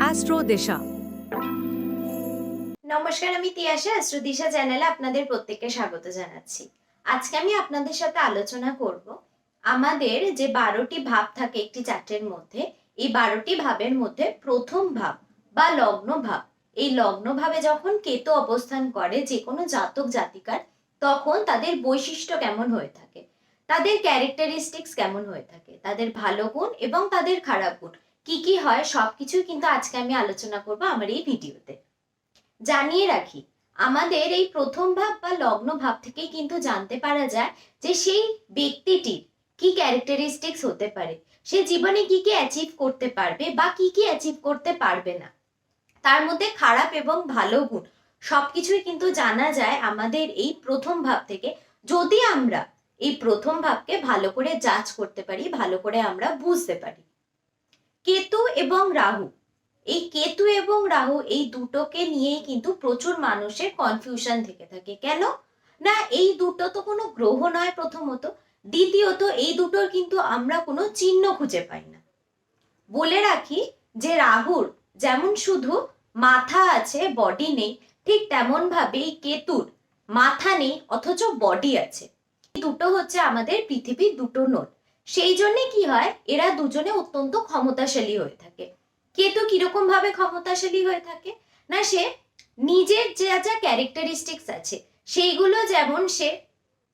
Astro দিশা নমস্কার, আমি তিয়াশা অ্যাস্ট্রোদিশা চ্যানেলে আপনাদের প্রত্যেককে স্বাগত জানাচ্ছি। আজকে আমি আপনাদের সাথে আলোচনা করব আমাদের যে বারোটি ভাব থাকে একটি চার্টের মধ্যে, এই বারোটি ভাবের মধ্যে প্রথম ভাব বা লগ্ন ভাব, এই লগ্ন ভাবে যখন কেতু অবস্থান করে যে কোনো জাতক জাতিকার, তখন তাদের বৈশিষ্ট্য কেমন হয়ে থাকে, তাদের ক্যারেক্টারিস্টিক্স কেমন হয়ে থাকে, তাদের ভালো গুণ এবং তাদের খারাপ গুণ। কি কি হয় সব সবকিছুই কিন্তু আজকে আমি আলোচনা করব আমার এই ভিডিওতে। জানিয়ে রাখি, আমাদের এই প্রথম ভাব বা লগ্ন ভাব থেকেই কিন্তু জানতে পারা যায় যে সেই ব্যক্তিটির কি ক্যারেক্টারিস্টিক্স হতে পারে, সে জীবনে কি কি অ্যাচিভ করতে পারবে বা কি কি অ্যাচিভ করতে পারবে না। তার মধ্যে খারাপ এবং ভালো গুণ সবকিছুই কিন্তু জানা যায় আমাদের এই প্রথম ভাব থেকে। যদি আমরা এই প্রথম ভাবকে ভালো করে জাজ করতে পারি, ভালো করে আমরা বুঝতে পারি কেতু এবং রাহু। এই কেতু এবং রাহু এই দুটোকে নিয়েই কিন্তু প্রচুর মানুষের কনফিউশন থেকে থাকে। কেন? না, এই দুটো তো কোনো গ্রহ নয় প্রথমত। দ্বিতীয়ত, এই দুটোর কিন্তু আমরা কোনো চিহ্ন খুঁজে পাই না। বলে রাখি যে রাহুর যেমন শুধু মাথা আছে বডি নেই, ঠিক তেমন ভাবে কেতুর মাথা নেই, অথচ বডি আছে। দুটো হচ্ছে আমাদের পৃথিবীর দুটো নোট সেই জন্য কি হয়? এরা দুজনে অত্যন্ত ক্ষমতাশালী হয়ে থাকে। কেতু কীরকম ভাবে ক্ষমতাশালী হয়ে থাকে? না, সে নিজের যা যা ক্যারেক্টারিস্টিক্স আছে, সেইগুলো যেমন সে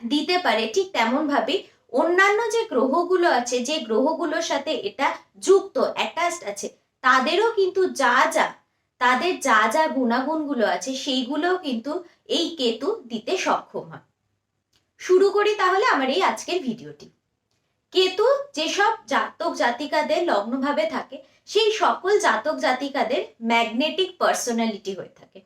দিতে পারে, ঠিক তেমন ভাবে অন্যান্য যে গ্রহগুলো আছে, যে গ্রহগুলোর সাথে এটা যুক্ত অ্যাটাচড আছে, তাদেরও কিন্তু যা যা, তাদের যা যা গুণাগুণগুলো আছে, সেইগুলোও কিন্তু এই কেতু দিতে সক্ষম হয়। শুরু করি তাহলে আমার এই আজকের ভিডিওটি কেতু যেসব জাতক জাতিকাদের লগ্নভাবে থাকে, সেই সকল জাতক জাতিকাদের ম্যাগনেটিক পার্সোনালিটি হয়ে থাকে।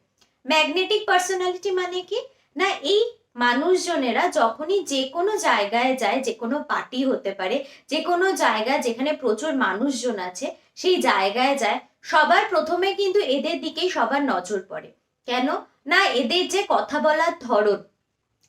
ম্যাগনেটিক পার্সোনালিটি মানে কি? না, এই মানুষজনেরা যখনই যে কোনো জায়গায় যায়, যে কোনো পার্টি হতে পারে, যে কোনো জায়গায় যেখানে প্রচুর মানুষজন আছে, সেই জায়গায় যায়, সবার প্রথমে কিন্তু এদের দিকেই সবার নজর পড়ে। কেন? না, এদের যে কথা বলার ধরন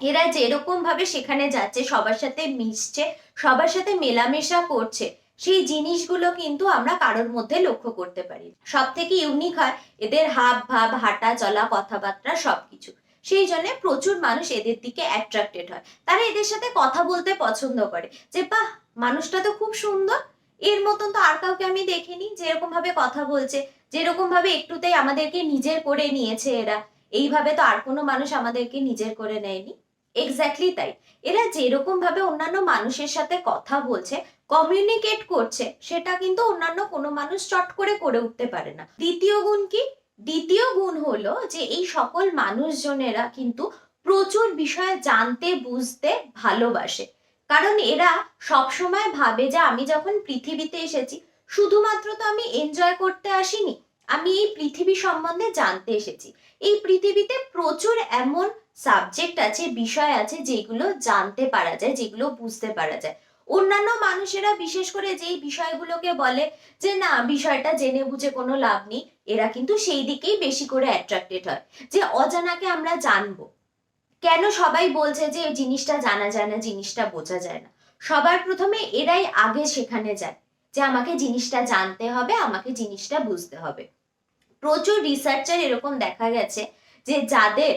এরা যেরকম ভাবে সেখানে যাচ্ছে, সবার সাথে মিশছে, সবার সাথে মেলামেশা করছে, সেই জিনিসগুলো কিন্তু আমরা কারোর মধ্যে লক্ষ্য করতে পারি সব থেকে ইউনিক হয় এদের হাব ভাব, হাঁটা চলা, কথাবার্তা, সবকিছু। সেই জন্য প্রচুর মানুষ এদের দিকে অ্যাট্রাক্টেড হয়। তারা এদের সাথে কথা বলতে পছন্দ করে যে, বাহ, মানুষটা তো খুব সুন্দর। এর মতন তো আর কাউকে আমি দেখিনি যেরকম ভাবে কথা বলছে যেরকম ভাবে একটুতেই আমাদেরকে নিজের করে নিয়েছে এরা। এইভাবে তো আর কোনো মানুষ আমাদেরকে নিজের করে নেয়নি। এক্স্যাক্টলি তাই। এরা যেরকম ভাবে অন্যান্য মানুষের সাথে কথা বলছে কমিউনিকেট করছে, সেটা কিন্তু অন্যান্য কোনো মানুষ চট করে করে উঠতে পারে না। দ্বিতীয় গুণ কি? দ্বিতীয় গুণ হলো যে এই সকল মানুষজনেরা কিন্তু প্রচুর বিষয়ে জানতে, বুঝতে ভালোবাসে। কারণ এরা সবসময় ভাবে যে আমি যখন পৃথিবীতে এসেছি, শুধুমাত্র তো আমি এনজয় করতে আসিনি, আমি এই পৃথিবী সম্বন্ধে জানতে এসেছি। এই পৃথিবীতে প্রচুর এমন সাবজেক্ট আছে, বিষয় আছে যেগুলো জানতে পারা যায়, যেগুলো বুঝতে পারা যায়। অন্যান্য মানুষেরা বিশেষ করে যেই বিষয়গুলোকে বলে যে, না, বিষয়টা জেনে বুঝে কোনো লাভ নেই, এরা কিন্তু সেই দিকেই বেশি করে অ্যাট্রাক্টেড হয়, যে অজানাকে আমরা জানব। কেন সবাই বলছে যে জিনিসটা জানা যায় না, জিনিসটা বোঝা যায় না সবার প্রথমে এরাই আগে সেখানে যায়, যে আমাকে জিনিসটা জানতে হবে, আমাকে জিনিসটা বুঝতে হবে। প্রচুর রিসার্চার এরকম দেখা গেছে যে, যাদের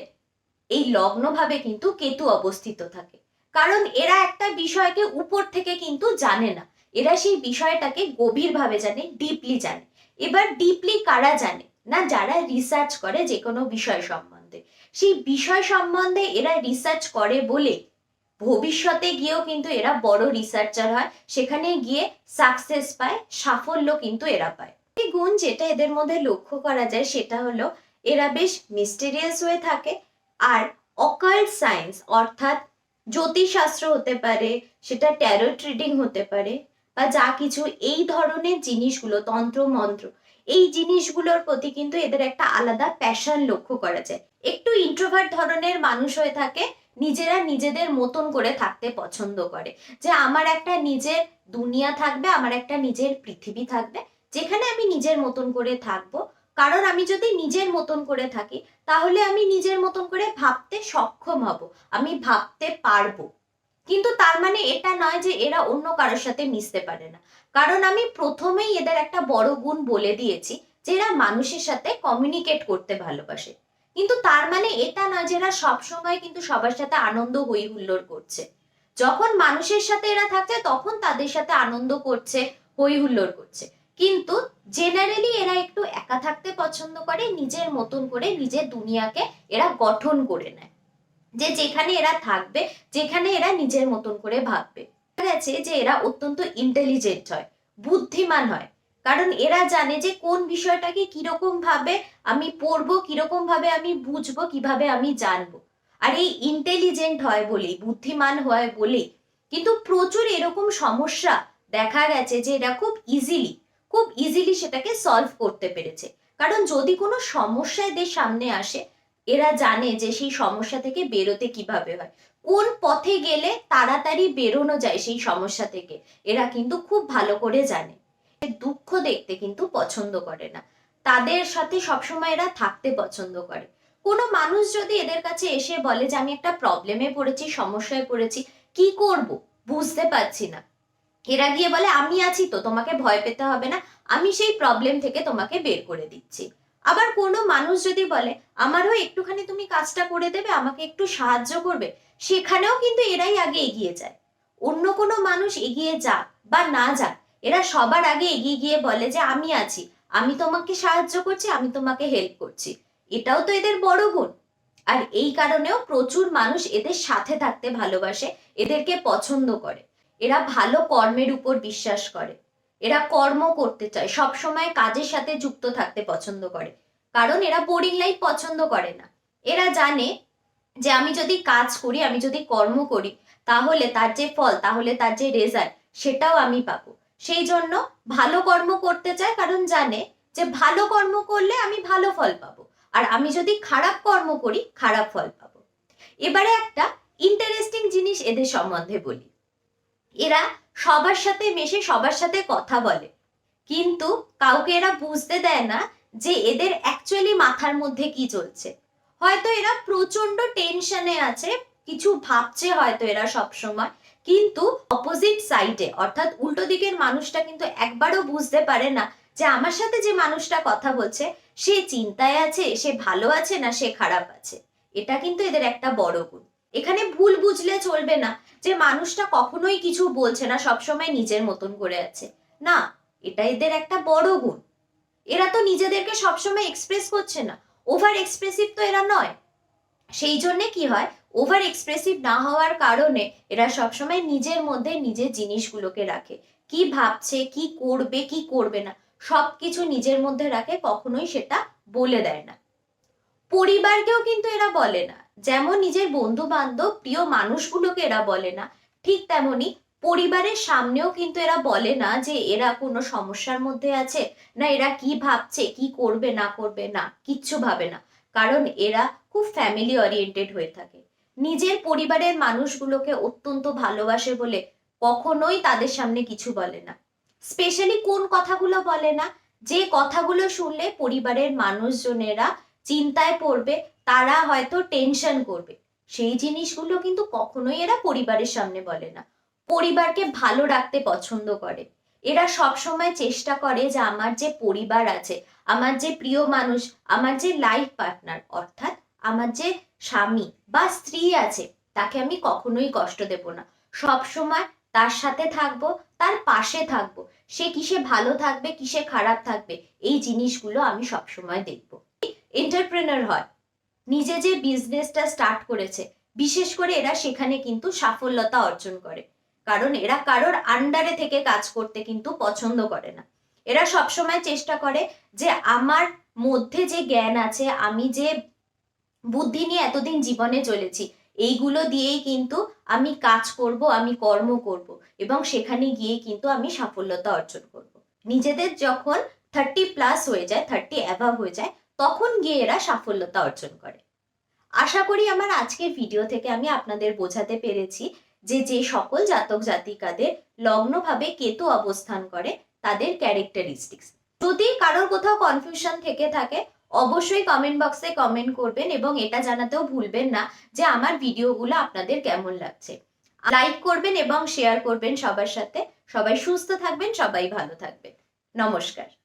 এই লগ্নভাবে কিন্তু কেতু অবস্থিত থাকে। কারণ এরা একটা বিষয়কে উপর থেকে কিন্তু জানে না। এরা সেই বিষয়টাকে গভীরভাবে জানে ডিপলি জানে। এবার ডিপলি কারা জানে? না, যারা রিসার্চ করে যে কোনো বিষয় সম্বন্ধে। সেই বিষয় সম্বন্ধে এরা রিসার্চ করে বলে ভবিষ্যতে গিয়েও কিন্তু এরা বড় রিসার্চার হয়। সেখানে গিয়ে সাকসেস পায়, সাফল্য কিন্তু এরা পায়। গুণ যেটা এদের মধ্যে লক্ষ্য করা যায় সেটা হলো, এরা বেশ মিস্টেরিয়াস হয়ে থাকে। আর অকাল্ট সায়েন্স অর্থাৎ জ্যোতিষশাস্ত্র হতে পারে, সেটা ট্যারো ট্রিডিং হতে পারে, বা যা কিছু এই ধরনের জিনিসগুলো, তন্ত্র, মন্ত্র, এই জিনিসগুলোর প্রতি কিন্তু এদের একটা আলাদা প্যাশন লক্ষ্য করা যায়। একটু ইন্ট্রোভার্ট ধরনের মানুষ হয়ে থাকে, নিজেরা নিজেদের মতন করে থাকতে পছন্দ করে। যে আমার একটা নিজের দুনিয়া থাকবে, আমার একটা নিজের পৃথিবী থাকবে, যেখানে আমি নিজের মতন করে থাকব কারণ আমি যদি নিজের মতন করে থাকি, তাহলে আমি নিজের মতন করে ভাবতে সক্ষম হব, আমি ভাবতে পারব। কিন্তু তার মানে এটা নয় যে এরা অন্য কারোর সাথে মিশতে পারে না। কারণ আমি প্রথমেই এদের একটা বড় গুণ বলে দিয়েছি যে এরা মানুষের সাথে কমিউনিকেট করতে ভালোবাসে। কিন্তু তার মানে এটা নয় যে এরা সবসময় কিন্তু সবার সাথে আনন্দ হই হুল্লোড় করছে। যখন মানুষের সাথে এরা থাকছে, তখন তাদের সাথে আনন্দ করছে হই হুল্লোড় করছে। কিন্তু জেনারেলি এরা একটু একা থাকতে পছন্দ করে, নিজের মতন করে, নিজের দুনিয়াকে এরা গঠন করে নেয়। যে যেখানে এরা থাকবে, যেখানে এরা নিজের মতন করে ভাববে। গেছে যে এরা অত্যন্ত ইন্টেলিজেন্ট হয়, বুদ্ধিমান হয়। কারণ এরা জানে যে কোন বিষয়টাকে কীরকম ভাবে আমি পড়ব, কীরকম ভাবে আমি বুঝব, কীভাবে আমি জানব। আর এই ইন্টেলিজেন্ট হয় বলেই, বুদ্ধিমান হয় বলেই। কিন্তু প্রচুর এরকম সমস্যা দেখা গেছে যে এরা খুব ইজিলি খুব ইজিলি সেটাকে সলভ করতে পেরেছে। কারণ যদি কোনো সমস্যা এদের সামনে আসে, এরা জানে যে সেই সমস্যা থেকে বেরোতে কীভাবে হয়। কোন পথে গেলে তাড়াতাড়ি বেরোনো যায় সেই সমস্যা থেকে, এরা কিন্তু খুব ভালো করে জানে। দুঃখ দেখতে কিন্তু পছন্দ করে না। তাদের সাথে সবসময় এরা থাকতে পছন্দ করে। কোনো মানুষ যদি এদের কাছে এসে বলে যে, আমি একটা প্রবলেমে পড়েছি, সমস্যায় পড়েছি, কি করব? বুঝতে পারছি না। এরা গিয়ে বলে, আমি আছি তো, তোমাকে ভয় পেতে হবে না। আমি সেই প্রবলেম থেকে তোমাকে বের করে দিচ্ছি। আবার কোনো মানুষ যদি বলে, আমারও একটুখানি তুমি কাজটা করে দেবে, আমাকে একটু সাহায্য করবে। সেখানেও কিন্তু এরাই আগে এগিয়ে যায়। অন্য কোনো মানুষ এগিয়ে যাক বা না যাক, এরা সবার আগে এগিয়ে গিয়ে বলে যে, আমি আছি, আমি তোমাকে সাহায্য করছি, আমি তোমাকে হেল্প করছি। এটাও তো এদের বড় গুণ। আর এই কারণেও প্রচুর মানুষ এদের সাথে থাকতে ভালোবাসে, এদেরকে পছন্দ করে। এরা ভালো কর্মের উপর বিশ্বাস করে। এরা কর্ম করতে চায় সব সময় কাজের সাথে যুক্ত থাকতে পছন্দ করে। কারণ এরা বোরিং লাইফ পছন্দ করে না। এরা জানে যে আমি যদি কাজ করি, আমি যদি কর্ম করি, তাহলে তার যে ফল, তাহলে তার যে রেজাল্ট সেটাও আমি পাবো। সেই জন্য ভালো কর্ম করতে চায় কারণ জানে যে ভালো কর্ম করলে আমি ভালো ফল পাবো। আর আমি যদি খারাপ কর্ম করি, খারাপ ফল পাবো। এবারে একটা ইন্টারেস্টিং জিনিস এদের সম্বন্ধে বলি। এরা সবার সাথে মেশে, সবার সাথে কথা বলে। কিন্তু কাউকে এরা বুঝতে দেয় না যে এদের অ্যাকচুয়ালি মাথার মধ্যে কি চলছে। হয়তো এরা প্রচণ্ড টেনশনে আছে, কিছু ভাবছে হয়তো এরা সব সময় কিন্তু অপোজিট সাইডে অর্থাৎ উল্টো দিকের মানুষটা কিন্তু একবারও বুঝতে পারে না যে আমার সাথে যে মানুষটা কথা বলছে, সে চিন্তায় আছে, সে ভালো আছে না সে খারাপ আছে। এটা কিন্তু এদের একটা বড় গুণ। এখানে ভুল বুঝলে চলবে না। যে মানুষটা কখনোই কিছু বলছে না, সবসময় নিজের মতন করে আছে। না, এটা এদের একটা বড় গুণ। এরা তো নিজেদেরকে সবসময় এক্সপ্রেস করছে না। ওভার এক্সপ্রেসিভ তো এরা নয়। সেই জন্যে কি হয়? ওভার এক্সপ্রেসিভ না হওয়ার কারণে এরা সবসময় নিজের মধ্যে নিজের জিনিসগুলোকে রাখে। কি ভাবছে, কি করবে কি করবে না, সবকিছু নিজের মধ্যে রাখে, কখনোই সেটা বলে দেয় না। পরিবারকেও কিন্তু এরা বলে না। যেমন নিজের বন্ধু বান্ধব প্রিয় মানুষগুলোকে এরা বলে না, ঠিক তেমনি পরিবারের সামনেও কিন্তু এরা বলে না যে এরা কোনো সমস্যার মধ্যে আছে, না এরা কি ভাবছে, কি করবে, না করবে, না, কিচ্ছু ভাবে না, কারণ এরা খুব ফ্যামিলি ওরিয়েন্টেড হয়ে থাকে। নিজের পরিবারের মানুষগুলোকে অত্যন্ত ভালোবাসে বলে কখনোই তাদের সামনে কিছু বলে না। স্পেশালি কোন কথাগুলো বলে না, যে কথাগুলো শুনলে পরিবারের মানুষজনেরা চিন্তায় পড়বে, তারা হয়তো টেনশন করবে। সেই জিনিসগুলো কিন্তু কখনোই এরা পরিবারের সামনে বলে না। পরিবারকে ভালো রাখতে পছন্দ করে। এরা সব সময় চেষ্টা করে যে আমার যে পরিবার আছে, আমার যে প্রিয় মানুষ, আমার যে লাইফ পার্টনার অর্থাৎ আমার যে স্বামী বা স্ত্রী আছে, তাকে আমি কখনোই কষ্ট দেব না। সব সময় তার সাথে থাকব, তার পাশে থাকব। সে কিসে ভালো থাকবে, কিসে খারাপ থাকবে, এই জিনিসগুলো আমি সব সময় দেখব। এন্টারপ্রেনার হয়। নিজে যে বিজনেসটা স্টার্ট করেছে, বিশেষ করে এরা সেখানে কিন্তু সাফল্যতা অর্জন করে। কারণ এরা কারোর আন্ডারে থেকে কাজ করতে কিন্তু পছন্দ করে না। এরা সবসময় চেষ্টা করে যে আমার মধ্যে যে জ্ঞান আছে, আমি যে বুদ্ধি নিয়ে এতদিন জীবনে চলেছি, এইগুলো দিয়েই কিন্তু আমি কাজ করব, আমি কর্ম করব এবং সেখানে গিয়ে কিন্তু আমি সাফল্যতা অর্জন করব। নিজেদের যখন থার্টি প্লাস হয়ে যায় থার্টি অ্যাভাব হয়ে যায় তখন গিয়ে এরা সাফল্যতা অর্জন করে। আশা করি আমার আজকের ভিডিও থেকে আমি আপনাদের বোঝাতে পেরেছি যে যে সকল জাতক জাতিকাদের লগ্নভাবে কেতু অবস্থান করে, তাদের ক্যারেক্টারিস্টিক্স যদি কারোর কোথাও কনফিউশন থেকে থাকে, অবশ্যই কমেন্ট বক্সে কমেন্ট করবেন এবং এটা জানাতেও ভুলবেন না যে, আমার ভিডিওগুলো আপনাদের কেমন লাগছে। লাইক করবেন এবং শেয়ার করবেন সবার সাথে। সবাই সুস্থ থাকবেন, সবাই ভালো থাকবেন। নমস্কার।